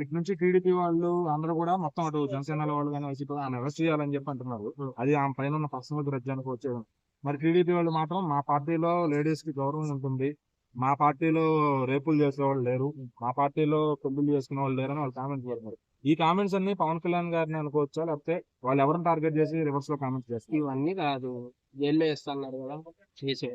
ఇటు నుంచి టీడీపీ వాళ్ళు అందరూ కూడా మొత్తం అటు జనసేన వాళ్ళు కానీ వైసీపీ ఆయన అరెస్ట్ చేయాలని చెప్పి అంటున్నారు. అది ఆమె పైన ఉన్న పర్సనల్ గ్రడ్జ్ అనుకోవచ్చు మరి టీడీపీ వాళ్ళు మాత్రం మా పార్టీలో లేడీస్కి గౌరవం ఉంటుంది. మా పార్టీలో రేపులు చేసే వాళ్ళు లేరు. మా పార్టీలో పెళ్ళిళ్ళు చేసుకునే వాళ్ళు లేరు అని వాళ్ళు కామెంట్స్ పెడుతున్నారు ఈ కామెంట్స్ అన్ని పవన్ కళ్యాణ్ గారిని అనుకోవచ్చా? లేకపోతే వాళ్ళు ఎవరిని టార్గెట్ చేసి రివర్స్లో కామెంట్స్ చేస్తారు? ఇవన్నీ కాదు. జైల్లో వేస్తున్నారు కదా. చేసే.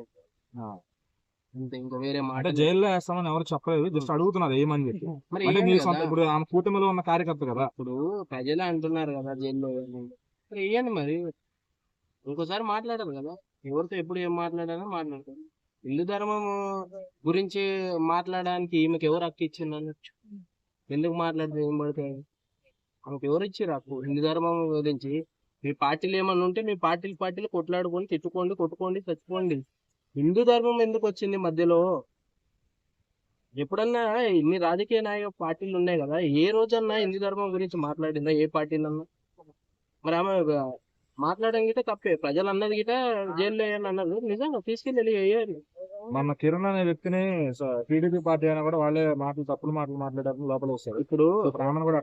అంతే ఇంకా వేరే మాట అంటే జైల్లో వేస్తామని ఎవరు చెప్పలేదు జస్ట్ అడుగుతున్నారు ఏమని చెప్పి. మరి అంటే ఏం మీ కదా? సొంత ఇప్పుడు ఆమె కూటమిలో ఉన్న కార్యకర్త కదా. ఇప్పుడు ప్రజలే అంటున్నారు కదా జైల్లో వేయాలని. మరి వేయండి మరి? ఇంకోసారి మాట్లాడరు కదా. ఎవరితో ఎప్పుడు ఏం మాట్లాడారో మాట్లాడతారు హిందూ ధర్మం గురించి మాట్లాడడానికి ఈమెకి ఎవరు హక్కు ఇచ్చింది అనొచ్చు. ఎందుకు మాట్లాడితే ఏం పడుతుంది ఆమెకు ఎవరు ఇచ్చారు హక్కు? హిందూ ధర్మం గురించి మీ పార్టీలు ఏమన్నా ఉంటే మీ పార్టీలు పార్టీలు కొట్లాడుకొని తిట్టుకోండి కొట్టుకోండి చచ్చిపోండి హిందూ ధర్మం ఎందుకు వచ్చింది మధ్యలో? ఎప్పుడన్నా ఇన్ని రాజకీయ నాయక పార్టీలు ఉన్నాయి కదా ఏ రోజన్నా హిందూ ధర్మం గురించి మాట్లాడిందా? ఏ పార్టీలన్నా మరి ఆమె మాట్లాడడం గిట తప్పే. ప్రజలు అన్నది గిట జైల్లో అన్నారు? నిజంగా తీసుకెళ్ళి వేయాలి మన కిరణ్ అనే వ్యక్తిని టీడీపీ పార్టీ అయినా కూడా వాళ్ళే మాటలు తప్పుడు మాటలు మాట్లాడారు లోపల వస్తారు. ఇప్పుడు ఆమెను కూడా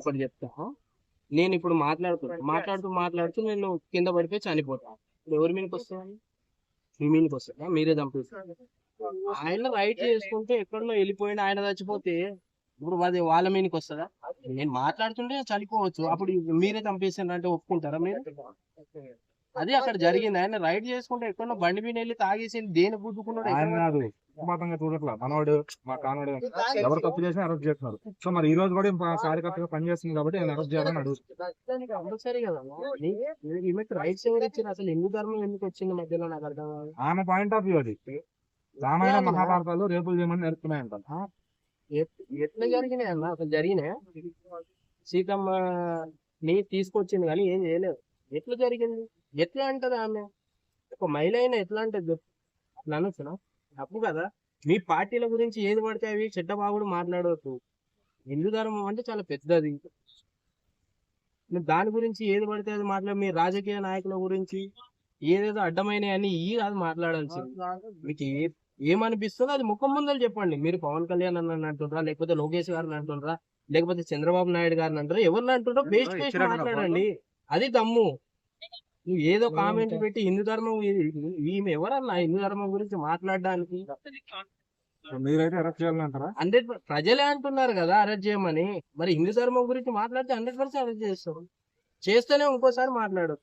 ఒకటి చెప్తా. నేను ఇప్పుడు మాట్లాడుతున్నా. మాట్లాడుతూ మాట్లాడుతూ నేను కింద పడిపోయి చనిపోతా. ఇప్పుడు ఎవరి మీదకి వస్తా మీ మీదకి వస్తా మీరే చంపేస్తారు ఆయన రైట్ చేసుకుంటే ఎక్కడో వెళ్ళిపోయిన ఆయన చచ్చిపోతే ఇప్పుడు అది వాళ్ళ మీదకి వస్తుందా? నేను మాట్లాడుతుంటే చనిపోవచ్చు. అప్పుడు మీరే చంపేసారు అంటే ఒప్పుకుంటారా మీరు? అది అక్కడ జరిగింది. ఆయన రైడ్ చేసుకుంటే ఎక్కడో బండి మీద వెళ్ళి తాగేసి దేని గుద్దుకున్నాడు ఆయన కాదు. చూడట్లా. మనవాడు మా కానవాడు ఎవరు తప్పు చేసినా అరెస్ట్ చేస్తున్నారు. సో మరి ఈ రోజు కూడా కార్యకర్తగా పనిచేస్తుంది కాబట్టి ఆయన అరెస్ట్ చేయాలని అడుగుతుంది. కంపల్సరీ కదా నీ- ఈమెకి రైట్స్ ఎవరు ఇచ్చారు? అసలు హిందూ ధర్మం ఎందుకు వచ్చింది మధ్యలో? నాకు అర్థం కాదు. ఆమె పాయింట్ ఆఫ్ వ్యూ అది. రామాయణ మహాభారతాలు రేపులు చేయమని నేర్పుతున్నాయంట ఎట్- ఎట్లా జరిగినాయి అన్న? అసలు జరిగినాయా? సీతమ్మ నీ తీసుకొచ్చింది కానీ ఏం చేయలేదు. ఎట్లా జరిగింది? ఎట్లా అంటది ఆమె? ఒక మహిళ అయినా ఎట్లా అంటది చెప్పు. అట్లా అనొచ్చునా తప్పు కదా. మీ పార్టీల గురించి ఏది పడితే అవి చెడ్డ బాగుడు మాట్లాడవద్దు హిందూ ధర్మం అంటే చాలా పెద్దది. దాని గురించి ఏది పడితే అది మాట్లాడ. మీ రాజకీయ నాయకుల గురించి ఏదేదో అడ్డమైన అని ఈ కాదు మాట్లాడాల్సింది. మీకు ఏ ఏమనిపిస్తుందో అది ముఖం ముందర చెప్పండి. మీరు పవన్ కళ్యాణ్ అని అంటుండ్రా లేకపోతే లోకేష్ గారిని అంటుండ్రా లేకపోతే చంద్రబాబు నాయుడు గారిని అంటారా? ఎవరిని అంటుండ్రో? ఫేస్ ఫేస్ మాట్లాడండి. అది దమ్ము. నువ్వు ఏదో కామెంట్ పెట్టి హిందూ ధర్మం ఈమె ఎవరన్నా హిందూ ధర్మం గురించి మాట్లాడడానికి? మీరైతే అరెస్ట్ చేయాలని అంటారా హండ్రెడ్ ప్రజలే అంటున్నారు కదా అరెస్ట్ చేయమని. మరి హిందూ ధర్మం గురించి మాట్లాడితే హండ్రెడ్ పర్సెంట్ అరెస్ట్ చేస్తారు చేస్తేనే ఇంకోసారి మాట్లాడదు